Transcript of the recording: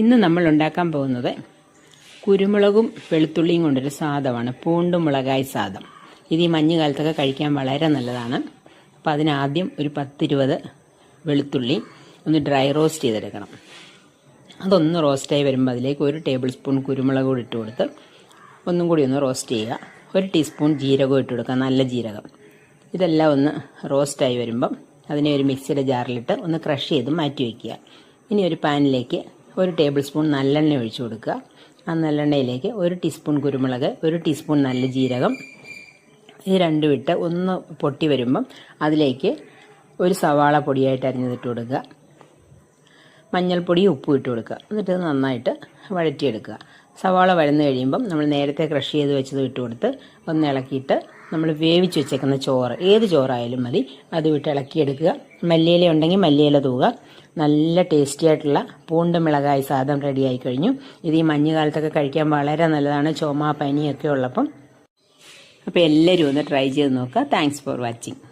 ഇന്ന് നമ്മൾ ഉണ്ടാക്കാൻ പോകുന്നത് കുരുമുളകും വെളുത്തുള്ളിയും കൊണ്ടൊരു സാധമാണ്. പൂണ്ടും മുളകായി സാധം. ഇത് ഈ മഞ്ഞുകാലത്തൊക്കെ കഴിക്കാൻ വളരെ നല്ലതാണ്. അപ്പോൾ അതിനാദ്യം ഒരു പത്തിരുപത് വെളുത്തുള്ളി ഒന്ന് ഡ്രൈ റോസ്റ്റ് ചെയ്തെടുക്കണം. അതൊന്ന് റോസ്റ്റായി വരുമ്പോൾ അതിലേക്ക് ഒരു ടേബിൾ സ്പൂൺ കുരുമുളക് കൂടി ഇട്ട് കൊടുത്ത് ഒന്നും കൂടി ഒന്ന് റോസ്റ്റ് ചെയ്യുക. ഒരു ടീസ്പൂൺ ജീരകം ഇട്ട് കൊടുക്കുക. നല്ല ജീരകം. ഇതെല്ലാം ഒന്ന് റോസ്റ്റായി വരുമ്പം അതിനെ ഒരു മിക്സിയുടെ ജാറിലിട്ട് ഒന്ന് ക്രഷ് ചെയ്ത് മാറ്റി വയ്ക്കുക ഇനി ഒരു പാനിലേക്ക് ഒരു ടേബിൾ സ്പൂൺ നല്ലെണ്ണ ഒഴിച്ചു കൊടുക്കുക. ആ നല്ലെണ്ണയിലേക്ക് ഒരു ടീസ്പൂൺ കുരുമുളക് ഒരു ടീസ്പൂൺ നല്ല ജീരകം. ഇത് രണ്ടും വിട്ട് ഒന്ന് പൊട്ടി വരുമ്പം അതിലേക്ക് ഒരു സവാള പൊടിയായിട്ട് അരിഞ്ഞതിട്ട് കൊടുക്കുക. മഞ്ഞൾപ്പൊടി ഉപ്പും ഇട്ട് കൊടുക്കുക. എന്നിട്ട് നന്നായിട്ട് വഴറ്റിയെടുക്കുക. സവാള വഴന്ന് കഴിയുമ്പം നമ്മൾ നേരത്തെ ക്രഷ് ചെയ്ത് വെച്ചത് ഇട്ട് കൊടുത്ത് ഒന്ന് ഇളക്കിയിട്ട് നമ്മൾ വേവിച്ച് വെച്ചേക്കുന്ന ചോറ്. ഏത് ചോറായാലും മതി. അത് വിട്ട് ഇളക്കിയെടുക്കുക. മല്ലിയില ഉണ്ടെങ്കിൽ മല്ലിയില തൂക നല്ല ടേസ്റ്റി ആയിട്ടുള്ള പൂണ്ട് മിളകായി സാധനം റെഡിയായി കഴിഞ്ഞു. ഇത് ഈ മഞ്ഞുകാലത്തൊക്കെ കഴിക്കാൻ വളരെ നല്ലതാണ്. ചുമ പനിയൊക്കെ ഉള്ളപ്പം. അപ്പോൾ എല്ലാവരും ഒന്ന് ട്രൈ ചെയ്ത് നോക്കുക. Thanks for watching